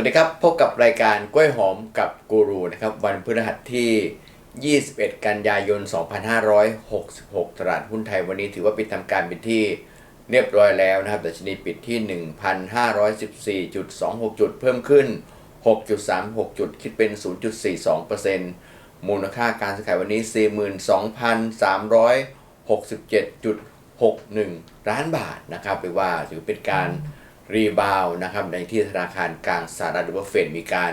วัสดีครับพบกับรายการกล้วยหอมกับกูรูนะครับวันพฤหัสที่ 21 กันยายน 2566 ตลาดหุ้นไทยวันนี้ถือว่าปิดทำการเป็นที่เรียบร้อยแล้วนะครับดัชนีปิดที่ 1,514.26 จุด เพิ่มขึ้น 6.36 จุด คิดเป็น 0.42%มูลค่าการซื้อขายวันนี้ 42,367.61 ล้านบาทนะครับหรือว่าถือเป็นการ รีบาวด์นะครับในที่ธนาคารกลางสหรัฐหรือว่าเฟดมีการ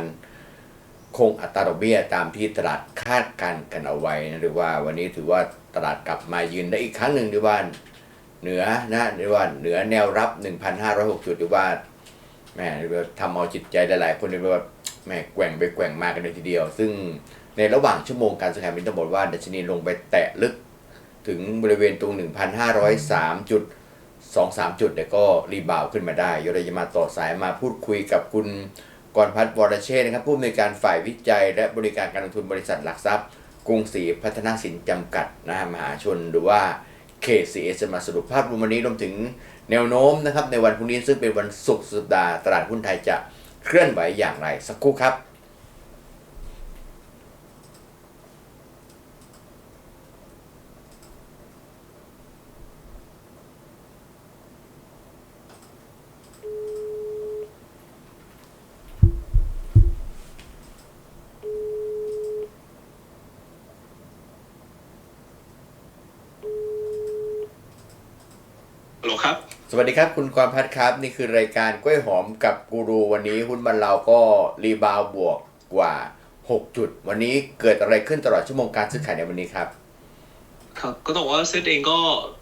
คงอัตราดอกเบี้ยตามที่ตลาดคาดการณ์กันเอาไว้นะหรือว่าวันนี้ถือว่าตลาดกลับมายืนได้อีกครั้งหนึ่งหรือว่าเหนือนะหรือว่าเหนือแนวรับ 1,506 จุดหรือว่าแหมหรือว่าทำเอาจิตใจหลายๆ คนเลยว่าแหมแกว่งไปแกว่งมากันเลยทีเดียว ซึ่งในระหว่างชั่วโมงการซื้อขายมินต้องบอกว่าดัชนีลงไปแตะลึกถึงบริเวณตรง 1,503จุด สองสามจุดเนี่ยก็รีบาวขึ้นมาได้เดี๋ยราจะมาต่อสายมาพูดคุยกับคุณกรพัฒน์วรเชษนะครับผู้อำนวยการฝ่ายวิจัย และบริการการลงทุนบริษัทหลักทรัพย์ กรุงศรีพัฒนาสินจำกัดนะฮะมหาชนหรือว่า KCS จะมาสรุปภาพรวมวันนี้รวมถึงแนวโน้มนะครับในวันพรุ่งนี้ซึ่งเป็นวันศุกร์สุดดาตลาดหุ้นไทยจะเคลื่อนไหวอย่างไรสักครู่ครับ ฮัลโหลครับ สวัสดีครับ คุณกรพัฒน์ครับ นี่คือรายการกล้วยหอมกับกูรูวันนี้หุ้นบันเราก็รีบาวด์บวกกว่า 6 จุด วันนี้เกิดอะไรขึ้นตลอดชั่วโมงการซื้อขายในวันนี้ครับครับก็ต้องบอกว่าเซตเองก็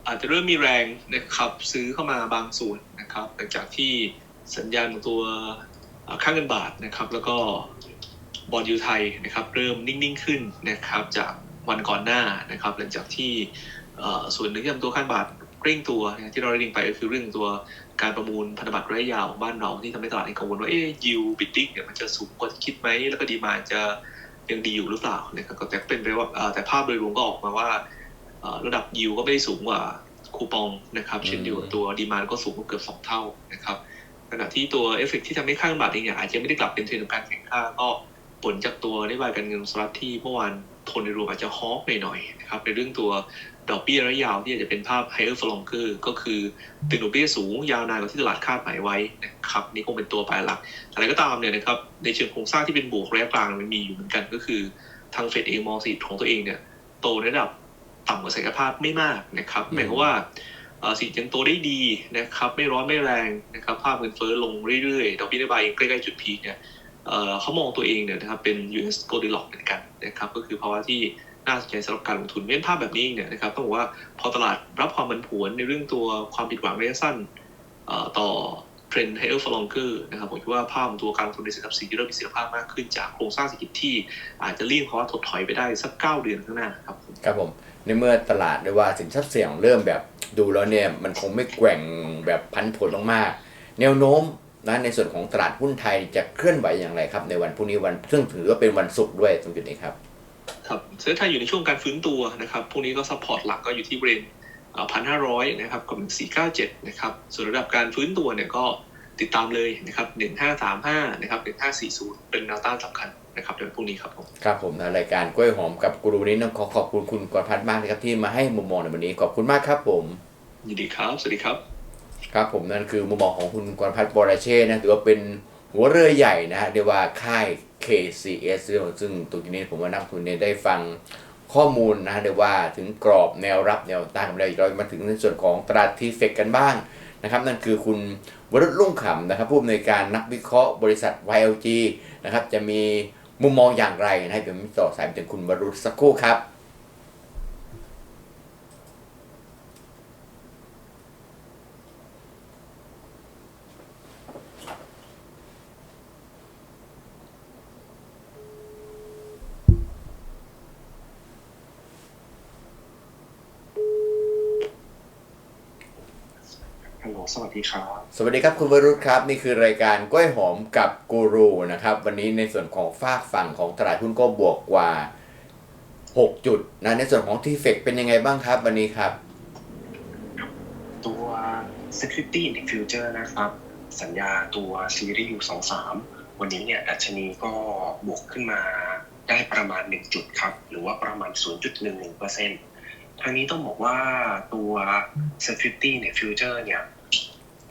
อาจจะเริ่มมีแรงนะครับซื้อเข้ามาบางส่วนนะครับหลังจากที่สัญญาณของตัวเอ่อค่าเงินบาทนะครับ แล้วก็บอลยูไทยนะครับเริ่มนิ่งๆขึ้นนะครับจากวันก่อนหน้านะครับ หลังจากที่เอ่อส่วนหนึ่งที่ทำตัวค่าเงินบาท เร่งตัวนะที่เราได้ยิงไปก็คือเรื่องตัวการประมูลพันธบัตรระยะยาวของบ้านเราที่ทำให้ตลาดเองกังวลว่าเอ๊ยยิวบิดดิ้งเนี่ยมันจะสูงกว่าที่คิดไหมแล้วก็ดีมานจะยังดีอยู่หรือเปล่านะครับก็แต่เป็นไปว่าเอ่อแต่ภาพโดยรวมก็ออกมาว่าเอ่อระดับยิวก็ไม่ได้สูงกว่าคูปองนะครับอืมเช่นเดียวกับตัวดีมานก็สูงกว่าเกือบสองเท่านะครับขณะที่ตัวเอฟเฟกที่ทำให้ค่าเงินบาทเองเนี่ยอาจจะไม่ได้กลับเป็นเทรนด์ของการแข่งค่าก็ผลจากตัวนโยบายการเงินสหรัฐที่เมื่อวาน ทนในรวมอาจจะฮอกหน่อยๆนะครับในเรื่องตัวดอกเบี้ยระยะยาวที่อาจจะเป็นภาพ higher for longer ก็คือตึงดอกเบี้ยสูงยาวนานกว่าที่ตลาดคาดหมายไว้นะครับนี่คงเป็นตัวแปรหลักอะไรก็ตามเนี่ยนะครับในเชิงโครงสร้างที่เป็นบวกระยะกลางมันมีอยู่เหมือนกันก็คือทางเฟดเองมองสิทธิ์ของตัวเองเนี่ยโตในระดับต่ำกว่าศักยภาพไม่มากนะครับหมายความว่าเอ่อสินยังโตได้ดีนะครับไม่ร้อนไม่แรงนะครับภาพเงินเฟ้อลงเรื่อยๆดอกเบี้ยนโยบายใกล้ๆจุดพีคเนี่ย เขามองตัวเองเนี่ยนะครับเป็น US Goldilocks เหมือนกันนะครับก็คือภาวะที่น่าสนใจสำหรับการลงทุนเว้นภาพแบบนี้เองเนี่ยนะครับต้องบอกว่าพอตลาดรับความผันผวนในเรื่องตัวความผิดหวังระยะสั้นต่อเทรนด์ higher for longer นะครับผมคิดว่าภาพของตัวการลงทุนในสินทรัพย์สีเริ่มมีเสถียรภาพมากขึ้นจากโครงสร้างเศรษฐกิจที่อาจจะเลี่ยงภาวะถดถอยไปได้สักเก้าเดือนข้างหน้าครับผมครับผมในเมื่อตลาดหรือว่าสินทรัพย์เสี่ยงเริ่มแบบดูแล้วเนี่ยมันคงไม่แกว่งแบบพันผลลงมาก แนวโน้ม นะในส่วนของตลาดหุ้นไทยจะเคลื่อนไหวอย่างไรครับ ในวันพรุ่งนี้วันซึ่งถือว่าเป็นวันศุกร์ด้วยตรงจุดนี้ครับครับเซ็นไทยอยู่ในช่วงการฟื้นตัวนะครับพวกนี้ก็ซัพพอร์ตหลักก็อยู่ที่บริเวณพันห้าร้อยนะครับกับหนึ่งสี่เก้าเจ็ดนะครับส่วนระดับการฟื้นตัวเนี่ยก็ติดตามเลยนะครับหนึ่งห้าสามห้านะครับหนึ่งห้าสี่ศูนย์เป็นแนวต้านสำคัญนะครับในวันพรุ่งนี้ครับผมครับผมนะรายการกล้วยหอมกับกูรูวันนี้ต้องขอขอบคุณคุณกรพัฒน์มากนะครับที่มาให้มุมมองในวันนี้ขอบคุณมากครับผม ยินดีครับ สวัสดีครับ ครับผมนั่นคือมุมมองของคุณกรพัฒน์บราเช่นะถือว่าเป็นหัวเรือใหญ่นะฮะเรียกว่าค่าย KCS ซึ่งตรงนี้ผมว่านักทุนเนี่ยได้ฟังข้อมูลนะฮะเรียกว่าถึงกรอบแนวรับแนวต้านกันไปแล้วเรามาถึงในส่วนของตลาดทีเฟกกันบ้างนะครับ นั่นคือคุณวรุษลุ่งขำนะครับผู้อำนวยการนักวิเคราะห์บริษัท YLG นะครับจะมีมุมมองอย่างไรนะให้ผมต่อสายไปถึงคุณวรุษสักครู่ครับ ฮัล โหลสวัสดีครับ สวัสดีครับคุณวรุษครับ นี่คือรายการกล้วยหอมกับกูรูนะครับ วันนี้ในส่วนของฝากฝั่งของตลาดหุ้นก็บวกกว่า 6 จุดนะในส่วนของทีเฟกเป็นยังไงบ้างครับ วันนี้ครับ ตัว Security Index Future นะครับ สัญญาตัวซีรีส์ U23 วันวันนี้เนี่ยดัชนีก็บวกขึ้นมาได้ประมาณ 1 จุดครับ หรือว่าประมาณ 0.11%ทางนี้ต้องบอกว่าตัว s e c u r i t y เนี่ย future เนี่ย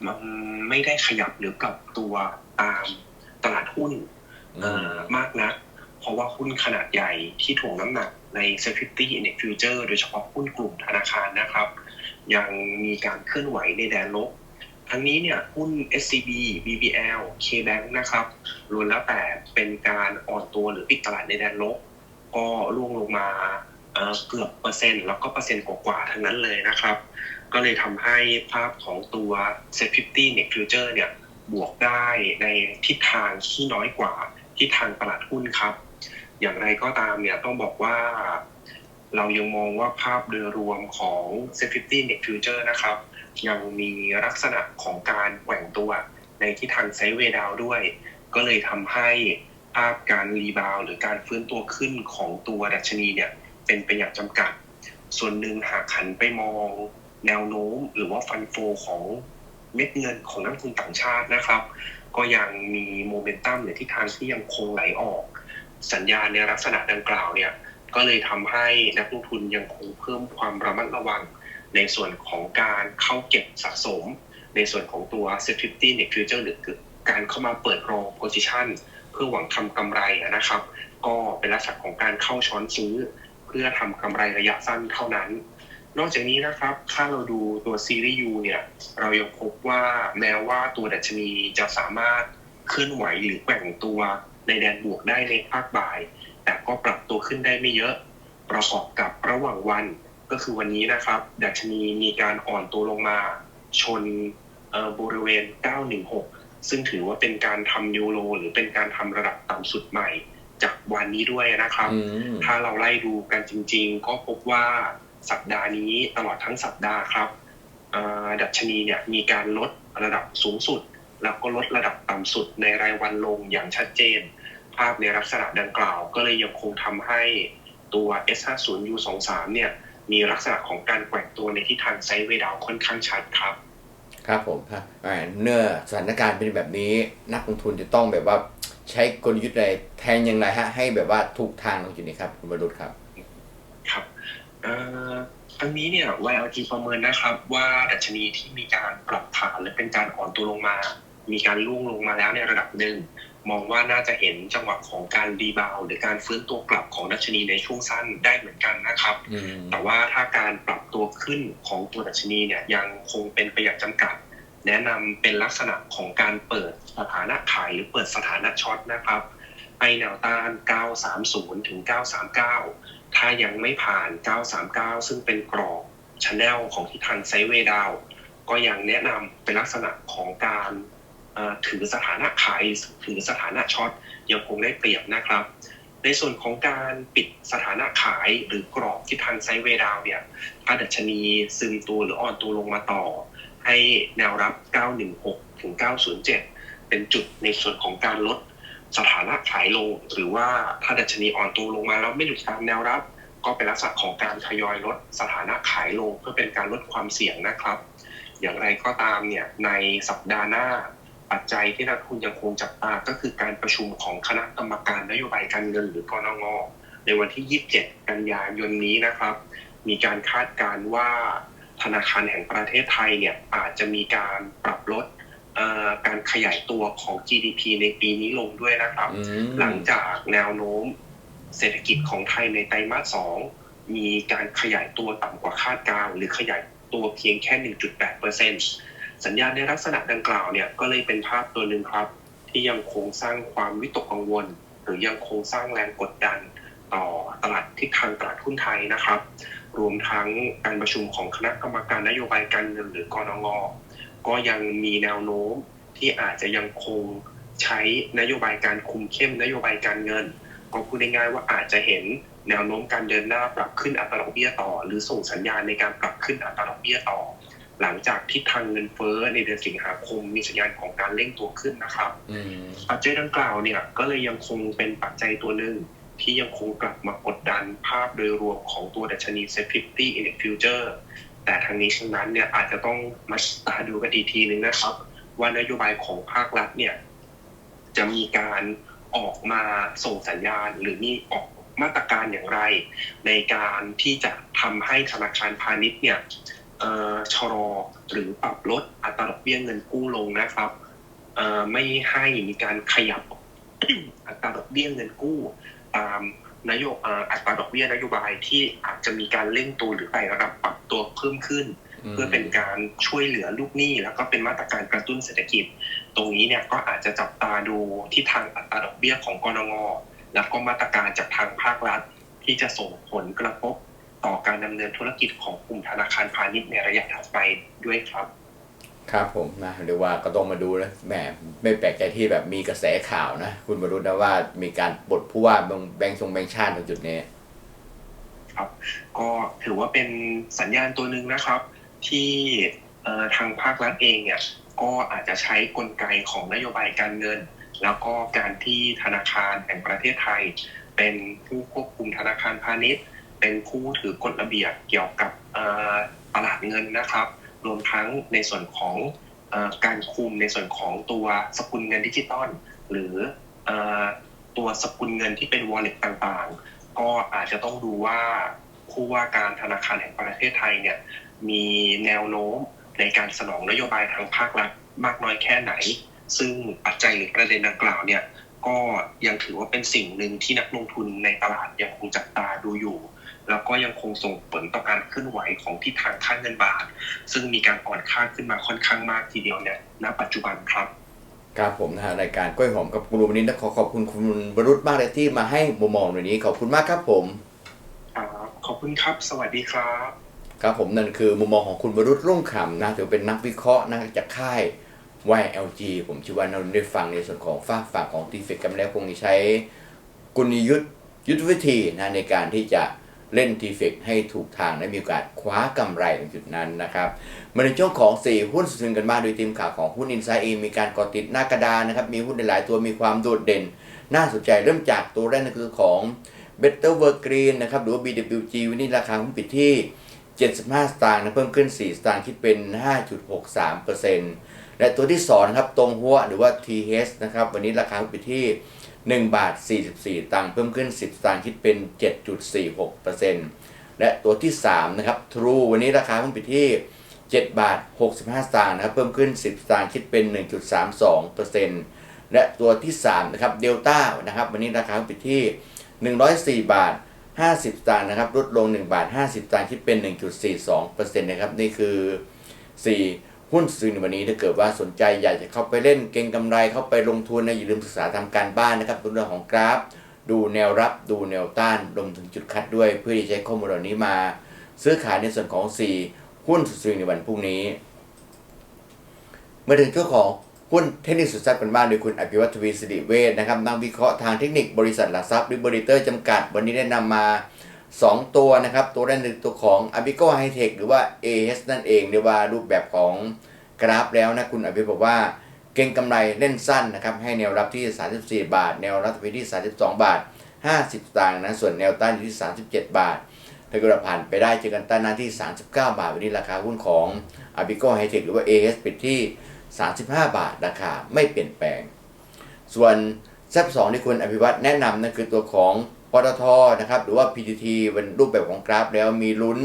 มันไม่ได้ขยับหรือปรับตัวตามตลาดหุ้นเอ่อมากนัก เพราะว่าหุ้นขนาดใหญ่ที่ถ่วงน้ำหนักใน Security Index Future โดยเฉพาะหุ้นกลุ่มธนาคารนะครับ ยังมีการเคลื่อนไหวในแดนลบทั้งนี้เนี่ยหุ้น SCB BBL KBank นะครับล้วนแล้วแต่เป็นการอ่อนตัวหรือปิดตลาดในแดนลบ ก็ร่วงลงมาเอ่อเกือบเปอร์เซ็นต์ แล้วก็เปอร์เซ็นต์กว่าๆทั้งนั้นเลยนะครับ ก็เลยทำให้ภาพของตัว Set 50 Net Future เนี่ยบวกได้ในทิศทางที่น้อยกว่าทิศทางตลาดหุ้นครับ อย่างไรก็ตามเนี่ยต้องบอกว่า เรายังมองว่าภาพโดยรวมของ Set 50 Net Future นะครับ ยังมีลักษณะของการแกว่งตัวในทิศทางไซด์เวดาวด้วย ก็เลยทำให้ภาพการรีบาวหรือการฟื้นตัวขึ้นของตัวดัชนีเนี่ยเป็นไปอย่างจำกัด ส่วนหนึ่งหากหันไปมอง แนวโน้มหรือว่าฟันโฟของเม็ดเงินของนักลงทุนต่างชาตินะครับ ก็ยังมีโมเมนตัมหรือทิศทางที่ยังคงไหลออก สัญญาณในลักษณะดังกล่าวเนี่ยก็เลยทำให้นักลงทุนยังคงเพิ่มความระมัดระวัง ในส่วนของการเข้าเก็บสะสม ในส่วนของตัว s e c u r i t y Net Future หรือการเข้ามาเปิดรอ position เพื่อหวังทำกำไรนะครับ ก็เป็นลักษณะของการเข้าช้อนซื้อ เพื่อทำกำไรระยะสั้นเท่านั้น นอกจากนี้นะครับ ถ้าเราดูตัวซีรีส์ U เนี่ย เรายังพบว่าแม้ว่าตัวดัชนีจะสามารถเคลื่อนไหวหรือแกว่งตัวในแดนบวกได้ในภาคบ่าย แต่ก็ปรับตัวขึ้นได้ไม่เยอะ ประกอบกับระหว่างวัน ก็คือวันนี้นะครับ ดัชนีมีการอ่อนตัวลงมา ชนเอ่อบริเวณ 916 ซึ่งถือว่าเป็นการทำยูโรหรือเป็นการทำระดับต่ำสุดใหม่จากวันนี้ด้วยนะครับอืมถ้าเราไล่ดูกันจริง ๆ ก็พบว่า สัปดาห์นี้ตลอดทั้งสัปดาห์ครับเอ่อดัชนีเนี่ยมีการลดระดับสูงสุด แล้วก็ลดระดับต่ำสุดในรายวันลงอย่างชัดเจน ภาพในลักษณะดังกล่าว ก็เลยยังคงทำให้ตัว S50 U23 เนี่ยมีลักษณะของการแกว่งตัวในทิศทางไซด์เวย์ดาวน์ค่อนข้างชัดครับ ครับผมครับอ่าเนื่อสถานการณ์เป็นแบบนี้นักลงทุนจะต้องแบบว่าใช้กลยุทธ์อะไรแทนอย่างไรฮะให้แบบว่าถูกทางอยู่นี่ครับคุณบรุษครับ ครับ เอ่ออันนี้เนี่ย YLG ประเมินนะครับว่าดัชนีที่มีการปรับฐานและเป็นการอ่อนตัวลงมา มีการล่วงลงมาแล้วในระดับหนึ่งมองว่าน่าจะเห็นจังหวะของการรีบาวด์หรือการฟื้นตัวกลับของดัชนีในช่วงสั้นได้เหมือนกันนะครับอืมแต่ว่าถ้าการปรับตัวขึ้นของตัวดัชนีเนี่ยยังคงเป็นไปอย่างจำกัด แนะนำเป็นลักษณะของการเปิดสถานะขายหรือเปิดสถานะช็อตนะครับให้แนวต้าน 930 ถึง 939 ถ้ายังไม่ผ่าน 939 ซึ่งเป็นกรอบชแนลของทิศทางไซเวดาว ก็ยังแนะนำเป็นลักษณะของการถือสถานะขายถือสถานะช็อตยังคงได้เปรียบนะครับ ในส่วนของการปิดสถานะขายหรือกรอบทิศทางไซเวดาวเนี่ยถ้าดัชนีซึมตัวหรืออ่อนตัวลงมาต่อ ให้แนวรับ 916 ถึง 907 เป็นจุดในส่วนของการลด สถานะขายลง หรือว่าถ้าดัชนีอ่อนตัวลงมาแล้วไม่หลุดตามแนวรับ ก็เป็นลักษณะของการทยอยลดสถานะขายลง เพื่อเป็นการลดความเสี่ยงนะครับ อย่างไรก็ตามเนี่ยในสัปดาห์หน้าปัจจัยที่นักลงทุนยังคงจับตาก็คือการประชุมของคณะกรรมการนโยบายการเงินหรือกนงในวันที่ 27 กันยายนนี้นะครับ มีการคาดการณ์ว่าธนาคารแห่งประเทศไทยเนี่ยอาจจะมีการปรับลด การขยายตัวของ GDP ในปีนี้ลงด้วยนะครับอืมหลังจากแนวโน้มเศรษฐกิจของไทยในไตรมาสสองมีการขยายตัวต่ำกว่าคาดการณ์หรือขยายตัวเพียงแค่ 1.8%สัญญาณในลักษณะดังกล่าวเนี่ยก็เลยเป็นภาพตัวหนึ่งครับ ที่ยังคงสร้างความวิตกกังวล หรือยังคงสร้างแรงกดดันต่อตลาดทิศทางตลาดหุ้นไทยนะครับ รวมทั้งการประชุมของคณะกรรมการนโยบายการเงินหรือกรงง ก็ยังมีแนวโน้มที่อาจจะยังคงใช้นโยบายการคุมเข้มนโยบายการเงินก็พูดง่ายๆว่าอาจจะเห็นแนวโน้มการเดินหน้าปรับขึ้นอัตราดอกเบี้ยต่อ หรือส่งสัญญาณในการปรับขึ้นอัตราดอกเบี้ยต่อ หลังจากทิศทางเงินเฟ้อในเดือนสิงหาคมมีสัญญาณของการเร่งตัวขึ้นนะครับอืมปัจจัยดังกล่าวเนี่ยก็เลยยังคงเป็นปัจจัยตัวหนึ่งที่ยังคงกลับมากดดันภาพโดยรวมของตัวดัชนี s e c u r i t y Index Future แต่ทางนี้ฉะนั้นเนี่ยอาจจะต้องมาตาดูกันอีกทีหนึ่งนะครับ ว่านโยบายของภาครัฐเนี่ยจะมีการออกมาส่งสัญญาณ หรือมีออกมาตรการอย่างไร ในการที่จะทำให้ธนาคารพาณิชย์เนี่ยชะลอหรือปรับลดอัตราดอกเบี้ยเงินกู้ลงนะครับไม่ให้มีการขยับอัตราดอกเบี้ยเงินกู้ตาม นโยบายอัตราดอกเบี้ยนโยบายที่อาจจะมีการเร่งตัวหรือไต่ระดับปรับตัวเพิ่มขึ้น เพื่อเป็นการช่วยเหลือลูกหนี้ แล้วก็เป็นมาตรการกระตุ้นเศรษฐกิจ ตรงนี้เนี่ยก็อาจจะจับตาดูที่ทางอัตราดอกเบี้ยของกรงงแล้วก็มาตรการจากทางภาครัฐ ที่จะส่งผลกระทบต่อการดำเนินธุรกิจของกลุ่มธนาคารพาณิชย์ในระยะถัดไปด้วยครับ ครับผมนะหรือว่าก็ต้องมาดูนะแหมไม่แปลกใจที่แบบมีกระแสข่าวนะ คุณบรรลุนะว่ามีการปลดผู้ว่าแบงค์ชงแบงค์ชาติตรงจุดนี้ ครับ ก็ถือว่าเป็นสัญญาณตัวหนึ่งนะครับ ที่ทางภาครัฐเองเนี่ยก็อาจจะใช้กลไกของนโยบายการเงิน แล้วก็การที่ธนาคารแห่งประเทศไทย เป็นผู้ควบคุมธนาคารพาณิชย์ เป็นผู้ถือกฎระเบียบเกี่ยวกับตลาดเงินนะครับ รวมทั้งในส่วนของอการคุมในส่วนของตัวสกุลเงินดิจิตอลหรือออตัวสกุลเงินที่เป็น wallet ต่างๆ ก็อาจจะต้องดูว่าผู้ว่าการธนาคารแห่งประเทศไทยเนี่ยมีแนวโน้มในการสนองนโยบายทางภาครัฐมากน้อยแค่ไหน ซึ่งปัจจัยหรือประเด็นดังกล่าวเนี่ยก็ยังถือว่าเป็นสิ่งหนึ่งที่นักลงทุนในตลาดยังคงจับตาดูอยู่ แล้วก็ยังคงส่งผลต่อการเคลื่อนไหวของทิศทางค่าเงินบาท ซึ่งมีการอ่อนค่าขึ้นมาค่อนข้างมากทีเดียวเนี่ยณปัจจุบันครับครับผมนะฮะรายการกล้วยหอมกับกูรูวันนี้ต้องขอขอบคุณคุณบรรลุมากเลยที่มาให้มุมมองในนี้ ขอบคุณมากครับผมครับขอบคุณครับ สวัสดีครับ ครับผมนั่นคือมุมมองของคุณบรรลุรุ่งขำนะถือเป็นนักวิเคราะห์นะจากค่าย YLG ผมเชื่อว่าเราได้ฟังในส่วนของฝากฝั่งของทีเฟกกันแล้วคงจะใช้กลยุทธ์ยุทธวิธีนะในการที่จะ เล่นทีเฟกให้ถูกทางและมีโอกาสคว้ากำไรตรงจุดนั้นนะครับมาในช่วงของ 4 หุ้นสุดกันบ้างโดยทีมข่าวของหุ้นอินไซด์เองมีการก่อติดหน้ากระดานนะครับมีหุ้นหลายตัวมีความโดดเด่น น่าสนใจเริ่มจากตัวแรกนั่นคือของ Better World Green นะครับหรือว่า BWG วันนี้ราคาหุ้นปิดที่ 75 สตางค์นะเพิ่มขึ้น 4 สตางค์คิดเป็น 5.63%และตัวที่2นะครับตรงหัวหรือว่า TH นะครับวันนี้ราคาหุ้นปิดที่ 1 บาท 44 ตังค์เพิ่มขึ้น 10 สตางค์คิดเป็น 7.46%และตัวที่ 3 นะครับ True วันนี้ราคาหุ้นปิดที่ 7 บาท 65 สตางค์นะครับเพิ่มขึ้น 10 สตางค์คิดเป็น 1.32%และตัวที่ 3 นะครับ Delta นะครับ วันนี้ราคาหุ้นปิดที่ 104 บาท 50 สตางค์นะครับลดลง 1 บาท 50 สตางค์คิดเป็น 1.42%นะครับนี่คือ 4 หุ้นซื้อในวันนี้ถ้าเกิดว่าสนใจอยากจะเข้าไปเล่นเก็งกำไรเข้าไปลงทุนนะอย่าลืมศึกษาทำการบ้านนะครับเรื่องของกราฟ ดูแนวรับดูแนวต้านรวมถึงจุดคัดด้วย เพื่อที่จะใช้ข้อมูลเหล่านี้มา ซื้อขายในส่วนของ 4 หุ้นสุดซื้อในวันพรุ่งนี้มาถึงช่วงของหุ้นเทคนิคสุดแซ่บกันบ้างโดยคุณอภิวัตทวีสิริเวชนะครับนักวิเคราะห์ทางเทคนิคบริษัทหลักทรัพย์หรือบริเตอร์จำกัด วันนี้ได้นำมา 2 ตัวนะครับ ตัวแรกคือตัวของ a b i c o High Tech หรือว่า AS นั่นเองเรียกว่ารูปแบบของกราฟแล้วนะ คุณอภิบอกว่าเก่งกำไรเล่นสั้นนะครับ ให้แนวรับที่ 34 บาท แนวรับที่ 32 บาท 50สตางนะ ส่วนแนวต้านอยู่ที่ 37 บาทถ้าเกิดผ่านไปได้เจอกันต้านหน้าที่ 39 บาท วันนี้ราคาหุ้นของ a b i c o High Tech หรือว่า AS ปิดที่ 35 บาทราคาไม่เปลี่ยนแปลง ส่วนแซบสองที่คุณอภิวัตแนะนำนั่นคือตัวของ ปตทนะครับหรือว่า PTT เป็นรูปแบบของกราฟแล้วมีลุ้น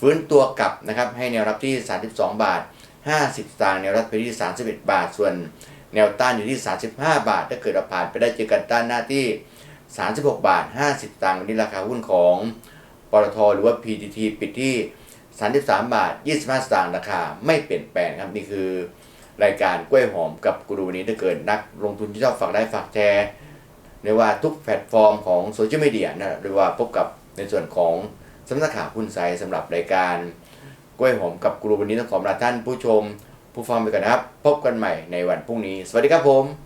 ฟื้นตัวกลับนะครับให้แนวรับที่ 32 บาท 50สตางค์แนวรับไปที่ 31 บาท ส่วนแนวต้านอยู่ที่ 35 บาท ถ้าเกิดเราผ่านไปได้เจอกันต้านหน้าที่ 36 บาท 50สตางค์วันนี้ราคาหุ้นของปตทหรือว่า PTT ปิดที่ 33 บาท 25สตางค์ราคาไม่เปลี่ยนแปลงครับนี่คือ รายการกล้วยหอมกับกูรูวันนี้ถ้าเกิดนักลงทุนที่ชอบฝากได้ฝากแชร์ เรียกว่าทุกแพลตฟอร์มของโซเชียลมีเดียนะเรียกว่าพบกับในส่วนของสำนักข่าวคุณไซสำหรับรายการกล้วยหอมกับกรูวันนี้ต้องขอลาท่านผู้ชม ผู้ฟังไปก่อนนะครับ พบกันใหม่ในวันพรุ่งนี้ สวัสดีครับผม